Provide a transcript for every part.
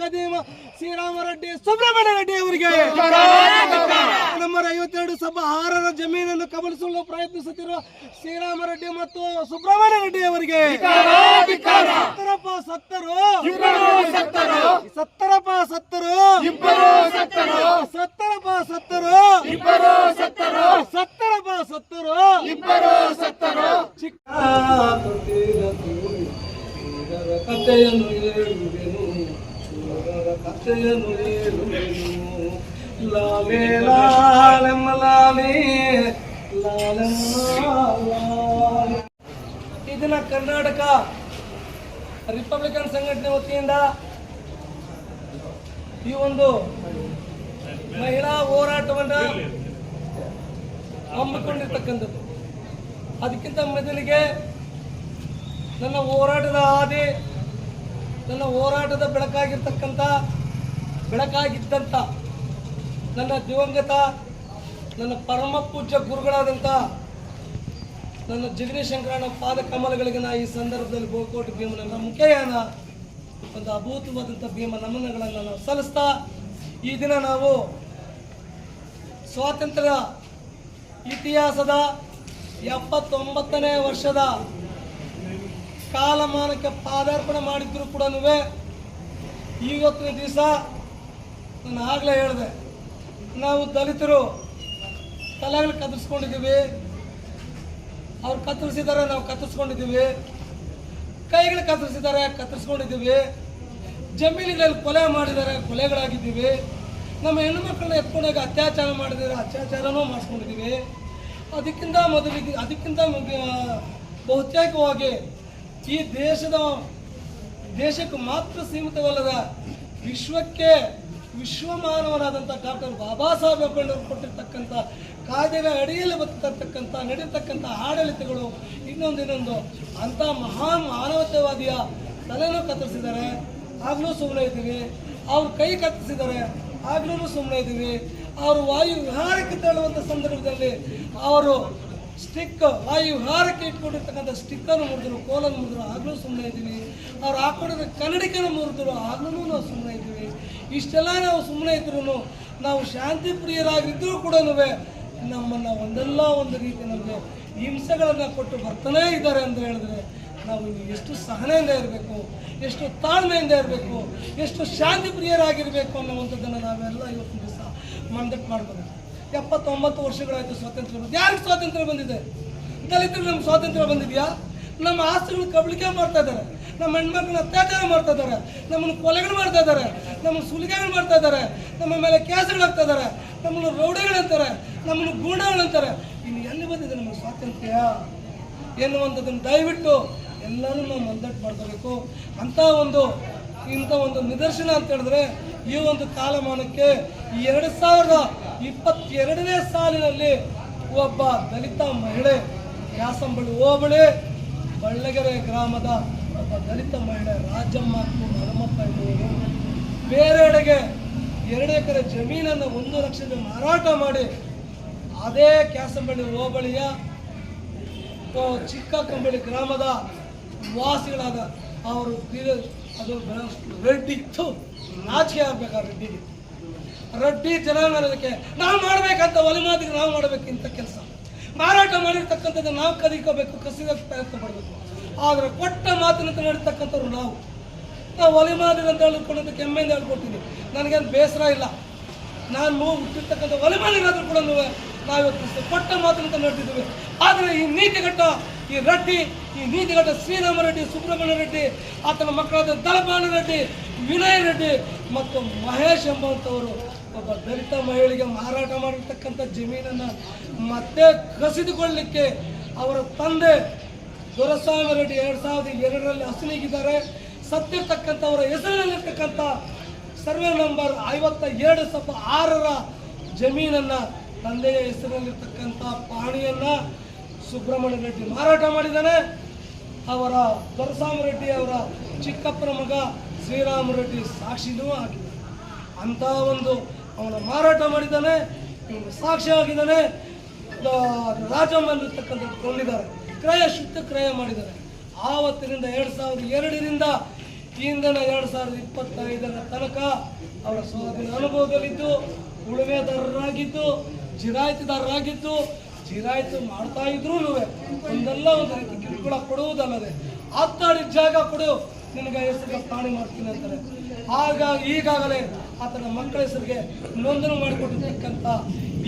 ಕದೀಮ ಶ್ರೀರಾಮರೆಡ್ಡಿ, ಸುಬ್ರಹ್ಮಣ್ಯ ರೆಡ್ಡಿ ಅವರಿಗೆ. ನಂಬರ್ ಐವತ್ತೆರಡು ಸಭಾ ಆರರ ಜಮೀನನ್ನು ಕಬಳಿಸಲು ಪ್ರಯತ್ನಿಸುತ್ತಿರುವ ಶ್ರೀರಾಮರೆಡ್ಡಿ ಮತ್ತು ಸುಬ್ರಹ್ಮಣ್ಯ ರೆಡ್ಡಿ ಅವರಿಗೆ. ಸತ್ತರಪ್ಪ ಸತ್ತರು. ಸತ್ತರಪ್ಪ ಸತ್ತರು. ಸತ್ತರಪ್ಪ ಸತ್ತರು. ಸತ್ತರಪ್ಪ ಕಥೆಯನ್ನು ಲಾಲೆ, ಲಾಲೆಮ್ಮ, ಲಾಲೆ. ಈ ಕರ್ನಾಟಕ ರಿಪಬ್ಲಿಕನ್ ಸಂಘಟನೆ ವತಿಯಿಂದ ಈ ಒಂದು ಮಹಿಳಾ ಹೋರಾಟವನ್ನ ಹಮ್ಮಿಕೊಂಡಿರ್ತಕ್ಕಂಥದ್ದು ಅದಕ್ಕಿಂತ ಮೊದಲಿಗೆ ನನ್ನ ಹೋರಾಟದ ಹಾದಿ ನನ್ನ ಹೋರಾಟದ ಬೆಳಕಾಗಿರ್ತಕ್ಕಂಥ, ಬೆಳಕಾಗಿದ್ದಂಥ ನನ್ನ ದಿವಂಗತ, ನನ್ನ ಪರಮ ಪೂಜ್ಯ ಗುರುಗಳಾದಂಥ ನನ್ನ ಜಗದೀಶ್ ಶಂಕರಣ ಪಾದ ಕಮಲಗಳಿಗೆ ನಾ ಈ ಸಂದರ್ಭದಲ್ಲಿ ಗೋಕೋಟಿ ಭೀಮನ ಮುಖ್ಯಯಾನ ಒಂದು ಅಭೂತವಾದಂಥ ಭೀಮ ನಮನಗಳನ್ನು ನಾವು ಸಲ್ಲಿಸ್ತಾ, ಈ ದಿನ ನಾವು ಸ್ವಾತಂತ್ರ್ಯ ಇತಿಹಾಸದ ಎಪ್ಪತ್ತೊಂಬತ್ತನೇ ವರ್ಷದ ಕಾಲಮಾನಕ್ಕೆ ಪಾದಾರ್ಪಣೆ ಮಾಡಿದ್ರು ಕೂಡ ಇವತ್ತಿನ ದಿವಸ ನಾನು ಆಗಲೇ ಹೇಳಿದೆ, ನಾವು ದಲಿತರು ತಲೆಗಳು ಕತ್ತರಿಸ್ಕೊಂಡಿದ್ದೀವಿ. ಅವ್ರು ಕತ್ತರಿಸಿದ್ದಾರೆ, ನಾವು ಕತ್ತರಿಸ್ಕೊಂಡಿದ್ದೀವಿ. ಕೈಗಳು ಕತ್ತರಿಸಿದ್ದಾರೆ, ಕತ್ತರಿಸ್ಕೊಂಡಿದ್ದೀವಿ. ಜಮೀನುಗಳಲ್ಲಿ ಕೊಲೆ ಮಾಡಿದ್ದಾರೆ, ಕೊಲೆಗಳಾಗಿದ್ದೀವಿ. ನಮ್ಮ ಹೆಣ್ಣು ಮಕ್ಕಳನ್ನ ಎತ್ಕೊಂಡೋಗಿ ಅತ್ಯಾಚಾರ ಮಾಡಿದರೆ ಅತ್ಯಾಚಾರನೂ ಮಾಡಿಸ್ಕೊಂಡಿದ್ದೀವಿ. ಅದಕ್ಕಿಂತ ಮೊದಲಿಗೆ, ಅದಕ್ಕಿಂತ ಬಹುತೇಕವಾಗಿ ಈ ದೇಶದ ದೇಶಕ್ಕೆ ಮಾತ್ರ ಸೀಮಿತವಲ್ಲದ ವಿಶ್ವಕ್ಕೆ ವಿಶ್ವಮಾನವನಾದಂಥ ಡಾಕ್ಟರ್ ಬಾಬಾ ಸಾಹೇಬ್ ಅಂಬೇಡ್ಕರ್ ಕೊಟ್ಟಿರ್ತಕ್ಕಂಥ ಕಾಯ್ದೆಯ ಅಡಿಯಲ್ಲಿ ಬರ್ತಕ್ಕಂಥ ನಡೀತಕ್ಕಂಥ ಆಡಳಿತಗಳು ಇನ್ನೊಂದು ಇನ್ನೊಂದು ಅಂಥ ಮಹಾನ್ ಮಾನವತೆವಾದಿಯ ತಲೆನೂ ಕತ್ತರಿಸಿದ್ದಾರೆ. ಆಗಲೂ ಸುಮ್ಮನೆ ಇದ್ದೀವಿ. ಅವ್ರು ಕೈ ಕತ್ತರಿಸಿದ್ದಾರೆ. ಆಗ್ಲೂ ಸುಮ್ಮನೆ ಇದ್ದೀವಿ. ಅವರು ವಾಯು ವಿಹಾರಕ್ಕೆ ತೆರಳುವಂಥ ಸಂದರ್ಭದಲ್ಲಿ ಅವರು ಸ್ಟಿಕ್ ವಾಯು ವಿಹಾರಕ್ಕೆ ಇಟ್ಕೊಂಡಿರ್ತಕ್ಕಂಥ ಸ್ಟಿಕ್ಕನ್ನು ಮುರಿದ್ರು, ಕೋಲನ್ನು ಮುರಿದ್ರು, ಆಗಲೂ ಸುಮ್ಮನೆ ಇದ್ದೀವಿ. ಅವ್ರು ಹಾಕೊಂಡಿರೋ ಕನ್ನಡಿಕನ ಮುರಿದ್ರು ಆಗಲೂ ನಾವು ಸುಮ್ಮನೆ ಇದ್ದೀವಿ. ಇಷ್ಟೆಲ್ಲ ನಾವು ಸುಮ್ಮನೆ ಇದ್ರೂ ನಾವು ಶಾಂತಿ ಪ್ರಿಯರಾಗಿದ್ದರೂ ಕೂಡ ನಮ್ಮನ್ನು ಒಂದಲ್ಲ ಒಂದು ರೀತಿ ನಮಗೆ ಹಿಂಸೆಗಳನ್ನು ಕೊಟ್ಟು ಬರ್ತಾನೇ ಇದ್ದಾರೆ ಅಂತ ಹೇಳಿದ್ರೆ ನಾವು ಎಷ್ಟು ಸಹನೆಯಿಂದ ಇರಬೇಕು, ಎಷ್ಟು ತಾಳ್ಮೆಯಿಂದ ಇರಬೇಕು, ಎಷ್ಟು ಶಾಂತಿ ಪ್ರಿಯರಾಗಿರಬೇಕು ಅನ್ನೋವಂಥದ್ದನ್ನು ನಾವೆಲ್ಲ ಇವತ್ತಿನ ದಿವಸ ಮಂದಟ್ಟು ಮಾಡ್ಕೋಬೇಕು ಎಪ್ಪತ್ತೊಂಬತ್ತು ವರ್ಷಗಳಾಯ್ತು ಸ್ವಾತಂತ್ರ್ಯ ಬಂದು ಯಾರಿಗೆ ಸ್ವಾತಂತ್ರ್ಯ ಬಂದಿದೆ? ದಲಿತರು ನಮ್ಗೆ ಸ್ವಾತಂತ್ರ್ಯ ಬಂದಿದೆಯಾ? ನಮ್ಮ ಆಸ್ತಿಗಳು ಕಬಳಿಕೆ ಮಾಡ್ತಾ ಇದ್ದಾರೆ. ನಮ್ಮ ಹೆಣ್ಮಕ್ಳನ್ನ ಅತ್ಯಾಚಾರ ಮಾಡ್ತಾ ಇದ್ದಾರೆ. ನಮ್ಮನ್ನು ಕೊಲೆಗಳು ಮಾಡ್ತಾ ಇದ್ದಾರೆ. ನಮ್ಮನ್ನು ಸುಲಿಗೆಗಳು ಮಾಡ್ತಾ ಇದ್ದಾರೆ. ನಮ್ಮ ಮೇಲೆ ಕೇಸುಗಳು ಹಾಕ್ತಾ ಇದ್ದಾರೆ. ನಮ್ಮನ್ನು ರೌಡಿಗಳಂತಾರೆ ನಮ್ಮನ್ನು ಗೂಂಡಗಳಂತಾರೆ ಇನ್ನು ಎಲ್ಲಿ ಬಂದಿದೆ ನಮ್ಮ ಸ್ವಾತಂತ್ರ್ಯ? ಎನ್ನುವಂಥದ್ದನ್ನು ದಯವಿಟ್ಟು ಎಲ್ಲರೂ ನಾವು ಮಂದಟ್ಟು ಮಾಡ್ಕೋಬೇಕು. ಅಂಥ ಒಂದು ಇಂಥ ಒಂದು ನಿದರ್ಶನ ಅಂತ ಹೇಳಿದ್ರೆ ಈ ಒಂದು ಕಾಲಮಾನಕ್ಕೆ ಎರಡು ಸಾವಿರದ ಇಪ್ಪತ್ತೆರಡನೇ ಸಾಲಿನಲ್ಲಿ ಒಬ್ಬ ದಲಿತ ಮಹಿಳೆ ಯಾಸಂಬಳಿ ಹೋಬಳಿ, ಬಳ್ಳಗೆರೆ ಗ್ರಾಮದ ಒಬ್ಬ ದಲಿತ ಮಹಿಳೆ ರಾಜಮ್ಮ ಹನುಮಪ್ಪ ಎಂಬುವರು ಬೇರೆಡೆಗೆ ಎರಡು ಎಕರೆ ಜಮೀನನ್ನು ಒಂದು ಲಕ್ಷದ ಮಾರಾಟ ಮಾಡಿ ಅದೇ ಕ್ಯಾಸಂಬಳ್ಳಿ ಹೋಬಳಿಯ ಚಿಕ್ಕ ಕಂಬಳಿ ಗ್ರಾಮದ ವಾಸಿಗಳಾದ ಅವರು ಅದು ರೆಡ್ಡಿ. ಥು, ನಾಚಿಕೆ ಆಗ್ಬೇಕು ರೆಡ್ಡಿಗೆ. ರೆಡ್ಡಿ ಜನಾಂಗಕ್ಕೆ ನಾವು ಮಾಡಬೇಕಂತ ಒಲೆ ಮಾತಿಗೆ ನಾವು ಮಾಡಬೇಕು ಇಂಥ ಕೆಲಸ. ಮಾರಾಟ ಮಾಡಿರ್ತಕ್ಕಂಥದ್ದು ನಾವು ಕದಿಕೋಬೇಕು ಕಸಿದ ಪ್ರಯತ್ನ ಪಡಬೇಕು ಆದರೆ ಕೊಟ್ಟ ಮಾತಿನಂತ ನಡೀತಕ್ಕಂಥವ್ರು ನಾವು. ನಾವು ಒಲೆ ಒಲಿಮಾದಿಗೆ ಅಂತ ಹೇಳಿಕೊಂಡಂತ ಕೆಮ್ಮೆಯಿಂದ ಹೇಳ್ಕೊಡ್ತೀನಿ. ನನಗೇನು ಬೇಸರ ಇಲ್ಲ. ನಾನು ನೋವು ಹುಟ್ಟಿರ್ತಕ್ಕಂಥ ಒಲಿಮಾದಿಗಾದ್ರೂ ಕೂಡ ನಾವು ಇವತ್ತು ಕೊಟ್ಟ ಮಾತಿನಂತ ನಡೆದಿದ್ದೇವೆ ಆದರೆ ಈ ನೀತಿಗಟ್ಟ ಈ ರೆಡ್ಡಿ, ಈ ನೀತಿಗಟ್ಟ ಶ್ರೀರಾಮ ರೆಡ್ಡಿ, ಸುಬ್ರಹ್ಮಣ್ಯ ರೆಡ್ಡಿ, ಆತನ ಮಕ್ಕಳಾದ ದಳಪಾಲ ರೆಡ್ಡಿ, ವಿನಯ್ ರೆಡ್ಡಿ ಮತ್ತು ಮಹೇಶ್ ಎಂಬಂಥವರು ಒಬ್ಬ ದಲಿತ ಮಹಿಳೆಗೆ ಮಾರಾಟ ಮಾಡಿರ್ತಕ್ಕಂಥ ಜಮೀನನ್ನು ಮತ್ತೆ ಕಸಿದುಕೊಳ್ಳಲಿಕ್ಕೆ ಅವರ ತಂದೆ ದೊರಸ್ವಾಮಿ ರೆಡ್ಡಿ ಎರಡು ಸಾವಿರದ ಎರಡರಲ್ಲಿ ಹಸನಿಗಿದ್ದಾರೆ ಸತ್ತಿರ್ತಕ್ಕಂಥವರ ಹೆಸರಿನಲ್ಲಿರ್ತಕ್ಕಂಥ ಸರ್ವೆ ನಂಬರ್ ಐವತ್ತ ಎರಡು ಸಪ ಆರರ ಜಮೀನನ್ನು ತಂದೆಯ ಹೆಸರಿನಲ್ಲಿರ್ತಕ್ಕಂಥ ಪಾಣಿಯನ್ನ ಸುಬ್ರಹ್ಮಣ್ಯ ರೆಡ್ಡಿ ಮಾರಾಟ ಮಾಡಿದ್ದಾನೆ. ಅವರ ದೊರಸ್ವಾಮಿ ರೆಡ್ಡಿ ಅವರ ಚಿಕ್ಕಪ್ಪನ ಮಗ ಶ್ರೀರಾಮ ರೆಡ್ಡಿ ಸಾಕ್ಷಿನೂ ಆಗಿದೆ. ಅಂತ ಒಂದು ಅವನ ಮಾರಾಟ ಮಾಡಿದ್ದಾನೆ ಇವನು ಸಾಕ್ಷಿ ಆಗಿದ್ದಾನೆ. ರಾಜಮ್ಮಲ್ಲಿರ್ತಕ್ಕಂಥ ಕೊಂಡಿದ್ದಾರೆ ಕ್ರಯ ಶುದ್ಧ ಕ್ರಯ ಮಾಡಿದ್ದಾರೆ. ಆವತ್ತಿನಿಂದ ಎರಡು ಸಾವಿರದ ಎರಡರಿಂದ ಇಂದಿನ ಎರಡು ಸಾವಿರದ ಇಪ್ಪತ್ತೈದರ ತನಕ ಅವರ ಸ್ವಾಧೀನ ಅನುಭವದಲ್ಲಿದ್ದು, ಉಳುಮೆದಾರರಾಗಿದ್ದು, ಜಿರಾಯಿತಿದಾರರಾಗಿದ್ದು ಜಿರಾಯಿತು ಮಾಡ್ತಾ ಇದ್ರೂ ಒಂದಲ್ಲ ಒಂದು ರೀತಿ ಕಿರುಕುಳ ಕೊಡುವುದಲ್ಲದೆ ಹತ್ತಾಡಿ ಜಾಗ ಕೊಡು, ನಿನಗೆ ಹೆಸರಿಗೆ ಪಾಣಿ ಮಾಡ್ತೀನಿ ಅಂತಾರೆ. ಆಗ ಈಗಾಗಲೇ ಆತನ ಮಕ್ಕಳ ಹೆಸರಿಗೆ ನೋಂದಣಿ ಮಾಡಿಕೊಟ್ಟಿರ್ತಕ್ಕಂಥ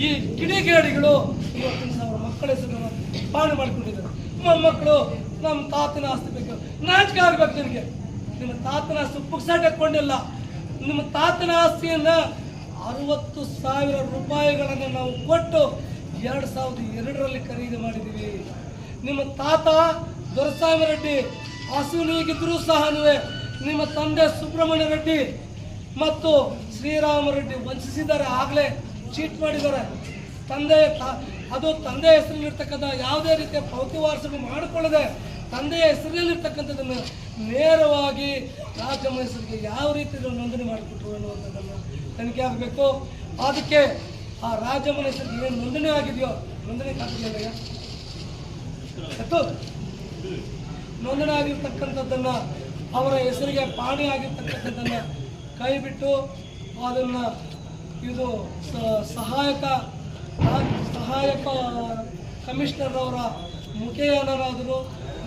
ಈ ಕಿಡಿಗೇಡಿಗಳು ಇವತ್ತಿನ ಸಾವಿರ ಮಕ್ಕಳ ಹೆಸರನ್ನು ಪಾಣಿ ಮಾಡಿಕೊಂಡಿದ್ದಾರೆ. ಮಕ್ಕಳು, ನಮ್ಮ ತಾತನ ಆಸ್ತಿ ಬೇಕು. ನಾಚಿಕೆ ಆಗ್ಬೇಕು ನಿನಗೆ. ನಿಮ್ಮ ತಾತನ ಆಸ್ತಿ ಪುಕ್ಸಾಟ್ ಹಾಕೊಂಡಿಲ್ಲ ನಿಮ್ಮ ತಾತನ ಆಸ್ತಿಯನ್ನು ಅರವತ್ತು ಸಾವಿರ ರೂಪಾಯಿಗಳನ್ನು ನಾವು ಕೊಟ್ಟು ಎರಡು ಸಾವಿರದ ಎರಡರಲ್ಲಿ ಖರೀದಿ ಮಾಡಿದ್ದೀವಿ. ನಿಮ್ಮ ತಾತ ದೊರಸಾಮ ರೆಡ್ಡಿ ಹಸುನೀಗಿದ್ರೂ ಸಹ ನಿಮ್ಮ ತಂದೆ ಸುಬ್ರಹ್ಮಣ್ಯ ರೆಡ್ಡಿ ಮತ್ತು ಶ್ರೀರಾಮ ರೆಡ್ಡಿ ವಂಚಿಸಿದ್ದಾರೆ. ಆಗಲೇ ಚೀಟ್ ಮಾಡಿದ್ದಾರೆ. ತಂದೆ ಅದು ತಂದೆ ಹೆಸರಿನಲ್ಲಿರ್ತಕ್ಕಂಥ ಯಾವುದೇ ರೀತಿಯ ಪೌತಿ ವಾರಸಗಳು ಮಾಡಿಕೊಳ್ಳದೆ ತಂದೆಯ ಹೆಸರಿನಲ್ಲಿರ್ತಕ್ಕಂಥದ್ದನ್ನು ನೇರವಾಗಿ ರಾಜಮ್ಮ ಮೈಸೂರಿಗೆ ಯಾವ ರೀತಿ ನೋಂದಣಿ ಮಾಡಿಕೊಟ್ರು ಅನ್ನುವಂಥದ್ದನ್ನು ತನಿಖೆ ಆಗಬೇಕು. ಅದಕ್ಕೆ ಆ ರಾಜ ಹೆಸರಿಗೆ ಏನು ನೋಂದಣಿ ಆಗಿದೆಯೋ, ನೋಂದಣಿ ಖಾತೆಗೆ ನೋಂದಣಿ ಆಗಿರ್ತಕ್ಕಂಥದ್ದನ್ನ ಅವರ ಹೆಸರಿಗೆ ಪಾಣಿ ಆಗಿರ್ತಕ್ಕಂಥದ್ದನ್ನ ಕೈ ಬಿಟ್ಟು ಅದನ್ನ ಇದು ಸಹಾಯಕ ಸಹಾಯಕ ಕಮಿಷನರ್ ಅವರ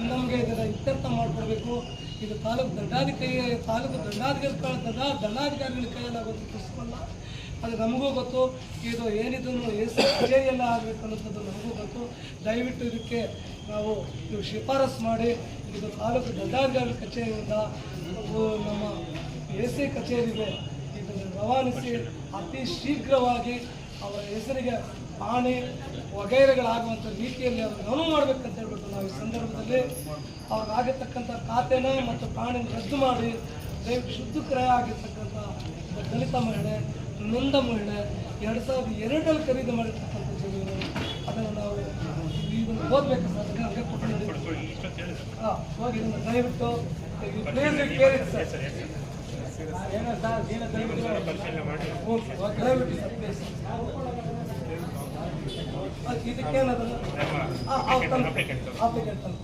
ನಮಗೆ ಇದನ್ನು ಇತ್ಯರ್ಥ ಮಾಡಿಕೊಡ್ಬೇಕು. ಇದು ತಾಲೂಕು ದಂಡಾಧಿಕಾರಿ ತಾಲೂಕು ದಂಡಾಧಿಕಾರಿ ದಂಡ ದಂಡಾಧಿಕಾರಿಗಳ ಕೈಯಲ್ಲಾಗೋದು ಕೆಲಸವಲ್ಲ ಅದು ನಮಗೂ ಗೊತ್ತು, ಇದು ಏನಿದನ್ನು ಎಸ್ ಕಚೇರಿಯಲ್ಲ ಆಗಬೇಕು ಅನ್ನೋಂಥದ್ದು ನಮಗೂ ಗೊತ್ತು. ದಯವಿಟ್ಟು ಇದಕ್ಕೆ ನಾವು ನೀವು ಶಿಫಾರಸು ಮಾಡಿ, ಇದು ತಾಲೂಕು ದಂಡಾಧಿಕಾರಿ ಕಚೇರಿಯಿಂದ ನಮ್ಮ ಎ ಸಿ ಕಚೇರಿಗೆ ಇದನ್ನು ರವಾನಿಸಿ, ಅತಿ ಶೀಘ್ರವಾಗಿ ಅವರ ಹೆಸರಿಗೆ ಹಾನಿ ವಗೈರೆಗಳಾಗುವಂಥ ರೀತಿಯಲ್ಲಿ ಅವ್ರಿಗೆ ಅನುವು ಮಾಡಬೇಕಂತ ಹೇಳ್ಬಿಟ್ಟು ನಾವು ಈ ಸಂದರ್ಭದಲ್ಲಿ ಅವ್ರಿಗಾಗಿರ್ತಕ್ಕಂಥ ಖಾತೆನ ಮತ್ತು ಪ್ರಾಣಿನ ರದ್ದು ಮಾಡಿ, ದಯವಿಟ್ಟು ಶುದ್ಧ ಕ್ರಯ ಆಗಿರ್ತಕ್ಕಂಥ ದಲಿತ ಮಹಿಳೆ ನೊಂದ ಮಹಿಳೆ ಎರಡು ಸಾವಿರದ ಎರಡರಲ್ಲಿ ಖರೀದಿ ಮಾಡಿರ್ತಕ್ಕಂಥ ಜಮೀನು. ಅದನ್ನು ನಾವು ಇದನ್ನು ಓದಬೇಕು ಸರ್. ಕೊಟ್ಟು. ಹಾಂ ಹೋಗಿ ಇದನ್ನು ದಯವಿಟ್ಟು ಸರ್. ಏನೋ ಸರ್ ಏನೋ ದಯವಿಟ್ಟು ದಯವಿಟ್ಟು ಸರ್ ಪ್ಲೀಸ್ ಇದಕ್ಕೇನದಲ್ಲ ಹಾಂ ಅಪ್ಲಿಕೆಂಟ್ ತಂದು